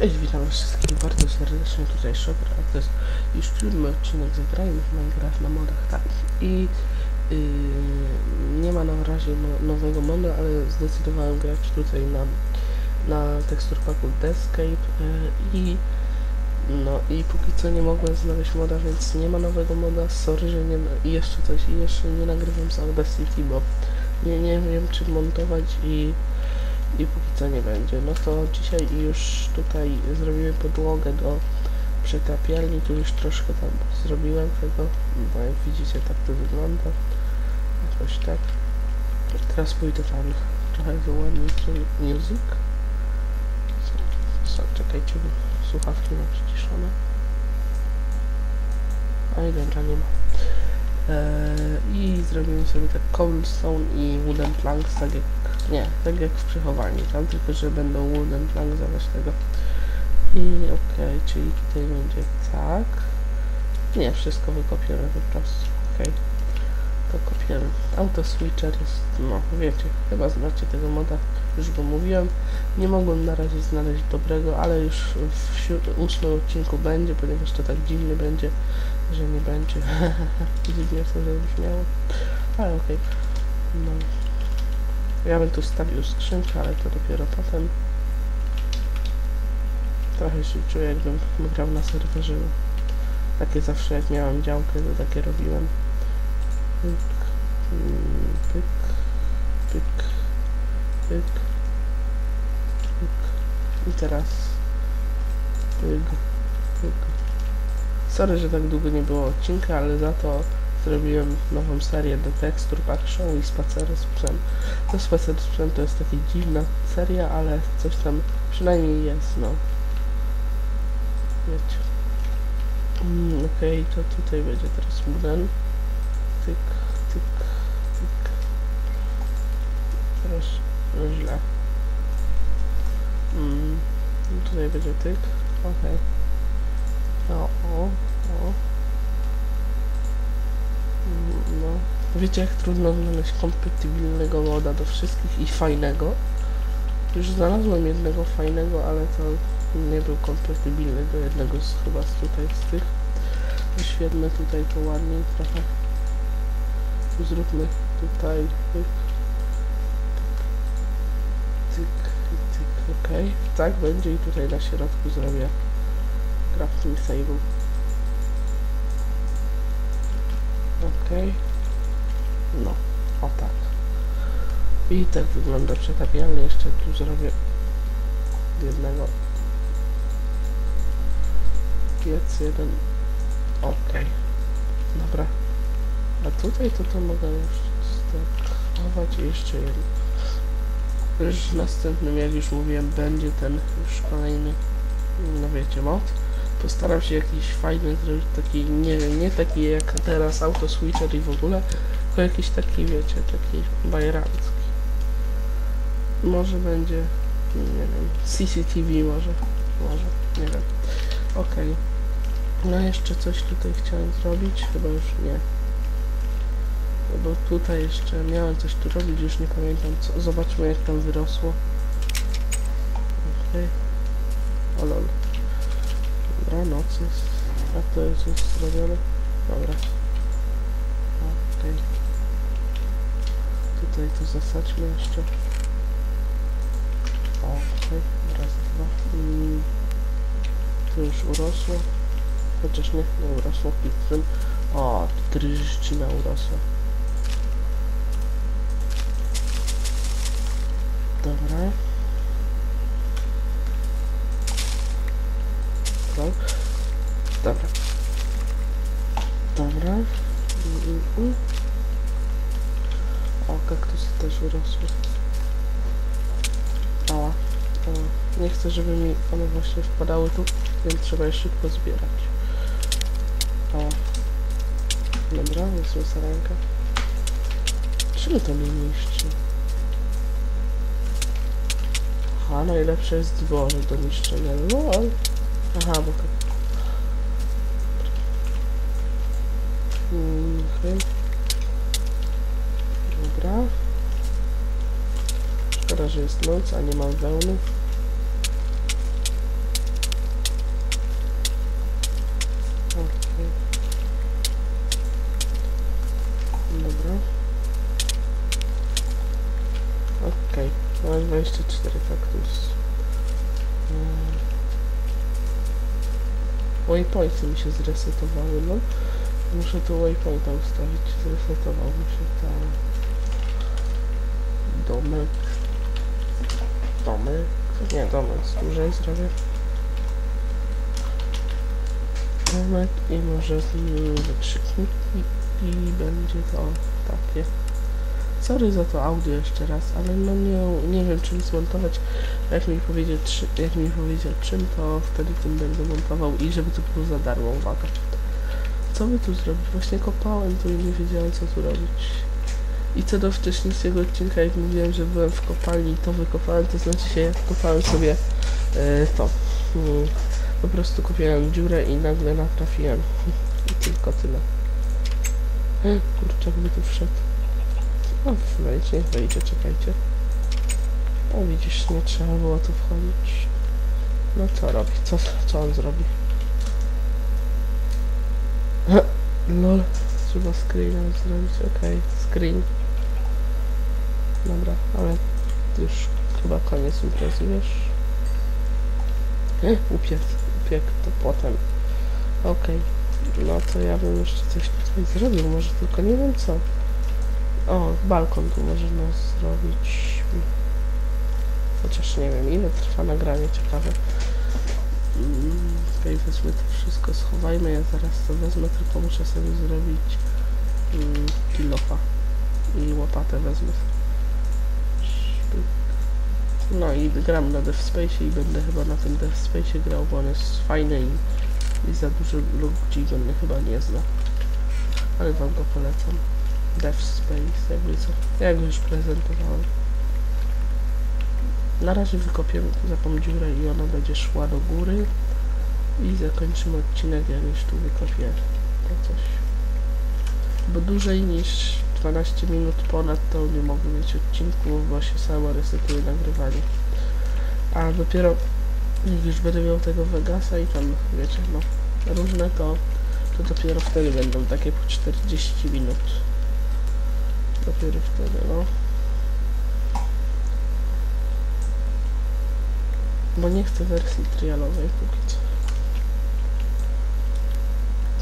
Cześć, witam wszystkich bardzo serdecznie, tutaj Shopper, a to jest już siódmy odcinek Zagrajmy w Minecraft na modach, tak. I yy, nie ma na razie no, nowego moda, ale zdecydowałem grać tutaj na, na tekstur Descape yy, i no i póki co nie mogłem znaleźć moda, więc nie ma nowego moda, sorry, że nie jeszcze coś, jeszcze nie nagrywam z Audacity, bo nie, nie wiem czy montować i i póki co nie będzie. No to dzisiaj już tutaj zrobiłem podłogę do przetapialni, tu już troszkę tam zrobiłem tego, no jak widzicie tak to wygląda, jakoś tak. Teraz pójdę tam trochę wyładnić music. Co, czekajcie, bo słuchawki mam przyciszone. A dobra, nie ma. Eee, I zrobimy sobie tak cobblestone i wooden planks, tak jak nie, tak jak w przechowalni, tam tylko, że będą wooden plank zamiast tego. I okej, czyli tutaj będzie tak. Nie, wszystko wykopiemy po prostu, okej. To kopiemy. Auto switcher jest, no wiecie, chyba znacie tego moda, już go mówiłem. Nie mogłem na razie znaleźć dobrego, ale już w ósmym odcinku będzie, ponieważ to tak dziwnie będzie, że nie będzie. dziwnie to zabrzmiało, ale okej. No. Ja bym tu wstawił skrzynkę, ale to dopiero potem. Trochę się czuję, jakbym grał na serwerze. Takie zawsze jak miałem działkę, to takie robiłem. Pyk, pyk, pyk, pyk, pyk. I teraz pyk, pyk. Sorry, że tak długo nie było odcinka, ale za to zrobiłem nową serię do tekstur pack show i spacery z psem. To spacer z psem to jest taka dziwna seria, ale coś tam przynajmniej jest, no. Wiecie. Mm, Okej, to tutaj będzie teraz wooden. Tyk, tyk, tyk. Teraz no źle. Mm, tutaj będzie tyk. Okej. O, o, o. No, wiecie jak trudno znaleźć kompatybilnego moda do wszystkich i fajnego? Już znalazłem jednego fajnego, ale to nie był kompatybilny do jednego z chyba z tutaj z tych. Wyświetlmy tutaj to ładniej trochę. Zróbmy tutaj tyk, tyk, tyk, okej. Tak będzie i tutaj na środku zrobię crafting table. Okej. No, o tak. I tak wygląda przetapialnie. Jeszcze tu zrobię jednego. Piec jeden. Okej. Dobra. A tutaj to to mogę już stakować i jeszcze jeden. Już w następnym, jak już mówiłem, będzie ten już kolejny, no wiecie, mod. Postaram się jakiś fajny zrobić, taki, nie nie taki jak teraz auto switcher i w ogóle, tylko jakiś taki, wiecie, taki bajerancki. Może będzie, nie wiem, CCTV może, może, nie wiem. Okej. No jeszcze coś tutaj chciałem zrobić, chyba już nie. Bo tutaj jeszcze miałem coś tu robić, już nie pamiętam co. Zobaczmy jak tam wyrosło. Okej. O lol. Jest. A to jest już zrobione. Dobra. Okej. Tutaj to zasadźmy jeszcze. Okej, raz, dwa. Mm. Tu już urosło. Chociaż nie, nie urosło pizzem. O, tu drżczyna urosła. Dobra. Dobra. Dobra. Dobra. Mm, mm, mm. O, urosły. Ała. O, nie chcę, żeby mi one właśnie wpadały tu, więc trzeba je szybko zbierać. O. Dobra, jest sarenka. Czemu to nie niszczy? Aha, najlepsze jest dwory do niszczenia. LOL. Aha, bo. Mm. że jest noc, a nie mam wełny. Okay. Dobra. Okej, okay. mam 24 kaktus. Waypointy mi się zresetowały, no. Muszę tu waypointa ustawić, zresetował mi się ta domek. Domek? Nie, domek dłużej zrobię. Domek i może z nim wykrzykniki i będzie to takie. Sorry za to audio jeszcze raz, ale no nie, nie wiem czym zmontować. Jak mi powiedział, czy, jak mi powiedział czym, to wtedy tym będę montował i żeby to było za darmo, uwaga. Co by tu zrobić? Właśnie kopałem tu i nie wiedziałem co tu robić. I co do wcześniejszego odcinka, jak mówiłem, że byłem w kopalni i to wykopałem, to znaczy się jak kopałem sobie e, to. Mm, po prostu kupiłem dziurę i nagle natrafiłem. I tylko tyle. E, Kurczak by tu wszedł. O, wejdź, niech wejdzie, czekajcie. O, widzisz, nie trzeba było tu wchodzić. No co robi? Co, co on zrobi? Lol, trzeba screena zrobić, okej, screen. Dobra, ale już chyba koniec imprezy, wiesz? E, Upiec, upiek to potem. Okej, no to ja bym jeszcze coś tutaj zrobił, może tylko nie wiem co. O, balkon tu można zrobić. Chociaż nie wiem, ile trwa nagranie, ciekawe. Mm, Okej, wezmę to wszystko, schowajmy. Ja zaraz to wezmę, tylko muszę sobie zrobić mm, kilofa. I łopatę wezmę. No i gram na Death Space i będę chyba na tym Death Space grał, bo on jest fajny i, i za dużo ludzi go mnie chyba nie zna. Ale wam go polecam. Death Space, jakby co. Ja już prezentowałem. Na razie wykopię taką dziurę i ona będzie szła do góry. I zakończymy odcinek, jak już tu wykopię to coś. Bo dłużej niż 12 minut ponad to nie mogę mieć odcinków, bo się samo resetuje nagrywanie. A dopiero jak już będę miał tego Vegasa i tam, wiecie, no, różne to, to dopiero wtedy będą takie po 40 minut. Dopiero wtedy, no. Bo nie chcę wersji trialowej póki co.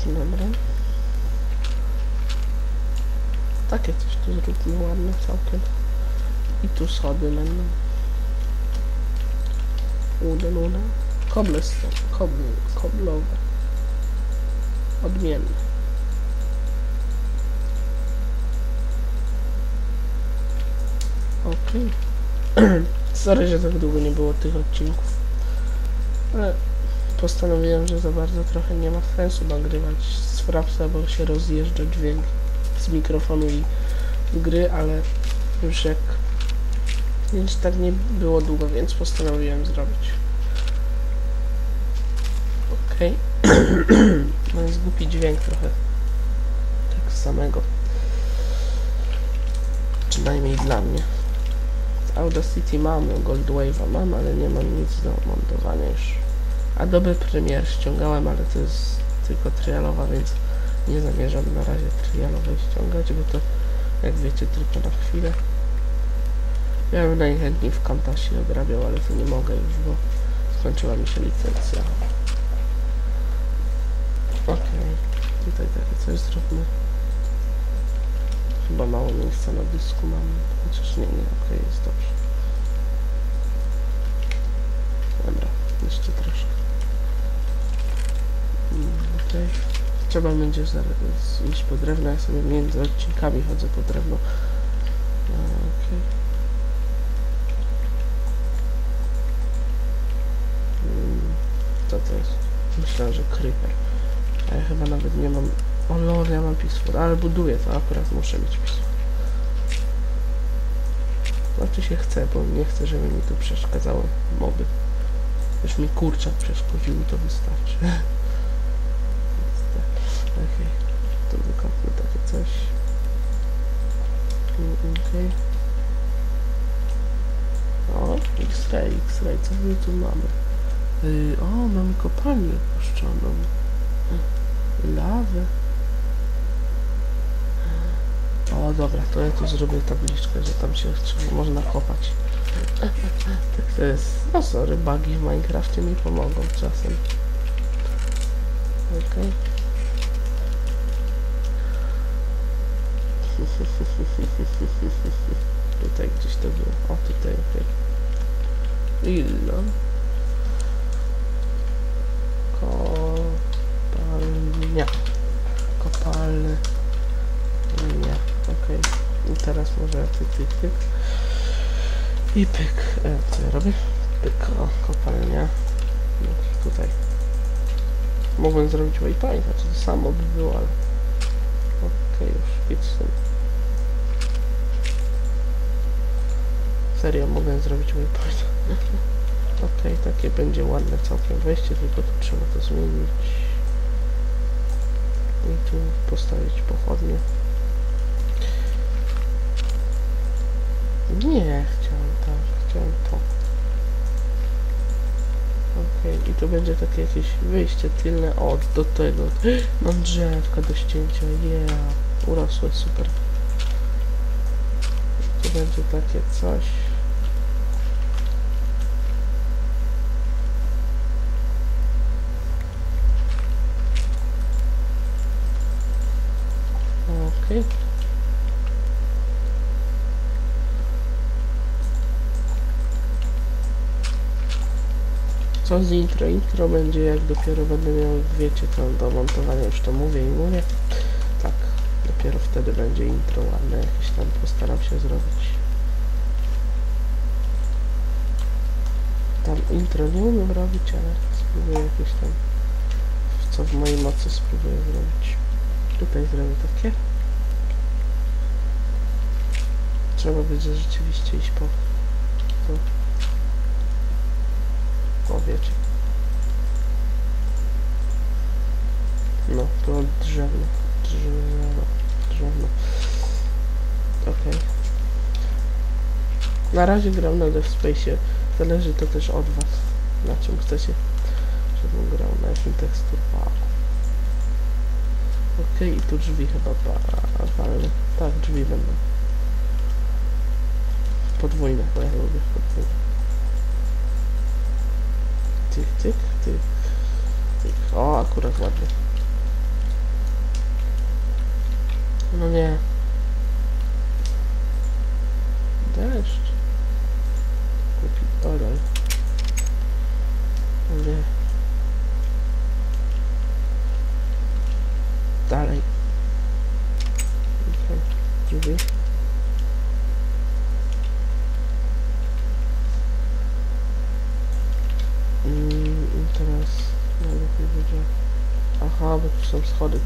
Dobra. Takie coś tu zróbmy ładne całkiem. I tu schody będą. Wooden, wooden. Cobblestone. Kobl, koblowe. Odmienne. Okej. Sorry, że tak długo nie było tych odcinków. Ale postanowiłem, że za bardzo trochę nie ma sensu nagrywać z frapsa, bo się rozjeżdża dźwięk z mikrofonu i gry, ale już jak więc tak nie było długo, więc postanowiłem zrobić. Okej. no jest głupi dźwięk trochę. Tak samego. Przynajmniej dla mnie. Audacity mam, Gold Wave'a mam, ale nie mam nic do montowania już. Adobe Premiere ściągałem, ale to jest tylko trialowa, więc nie zamierzam na razie trialowej ściągać, bo to jak wiecie tylko na chwilę. Ja bym najchętniej w Camtasie odrabiał, ale to nie mogę już, bo skończyła mi się licencja. Okej, tutaj takie coś zróbmy. Chyba mało miejsca na dysku mam, chociaż nie, nie, okej, jest dobrze. Dobra, jeszcze troszkę. Trzeba będzie zaraz iść po drewno, ja sobie między odcinkami chodzę po drewno. A, Okej. Mm, Co to jest? Myślałem, że creeper. A ja chyba nawet nie mam... O lol, ja mam pisfor, ale buduję to, akurat muszę mieć pisfor. Znaczy się chcę, bo nie chcę, żeby mi tu przeszkadzały moby. Już mi kurczak przeszkodził to wystarczy. Okej, to wykopmy takie coś. Okej. O, X-ray, X-ray, co my tu mamy? Yy, o, mamy kopalnię opuszczoną. Lawę. O dobra, to ja tu zrobię tabliczkę, że tam się można kopać. Tak to jest. No sorry, bugi w Minecrafcie mi pomogą czasem. Okej. Tutaj gdzieś to było. O, tutaj, okej. Ilno. Kopalnia. Kopalnia. Okej. I teraz może tyk, tyk, tyk. I pyk. E, co ja robię? Pyk. O, kopalnia. No, tutaj. Mogłem zrobić waypointa, to samo by było, ale... Okej, już tym. Serio, mogę zrobić waypoint. Okej, takie będzie ładne całkiem wejście, tylko tu trzeba to zmienić. I tu postawić pochodnie. Nie, chciałem tak, chciałem to. I tu będzie takie jakieś wyjście tylne, o, do tego. Mam drzewka do ścięcia, yeah, urosłe, super. Tu będzie takie coś. Okej. Co z intro? Intro będzie jak dopiero będę miał, wiecie, to do montowania, już to mówię i mówię. Tak, dopiero wtedy będzie intro ładne, jakieś tam postaram się zrobić. Tam intro nie umiem robić, ale spróbuję jakieś tam, co w mojej mocy spróbuję zrobić. Tutaj zrobię takie. Trzeba będzie rzeczywiście iść po to. O, wiecie. No, to drzewno. Drzewno. Drzewno. Okej. Na razie gram na Death Space. Zależy to też od was. Na czym chcecie, żebym grał, na jakim teksturpaku. Okej, i tu drzwi chyba ba- walne. Tak, drzwi będą. Podwójne, bo ja lubię podwójne. Tyk, tyk, tyk, tyk. O, akurat ładnie. No nie. Deszcz. Kupi olej. O nie. Dalej. Okej, drzwi. Mm, I teraz najlepiej będzie... Aha, bo tu są schody,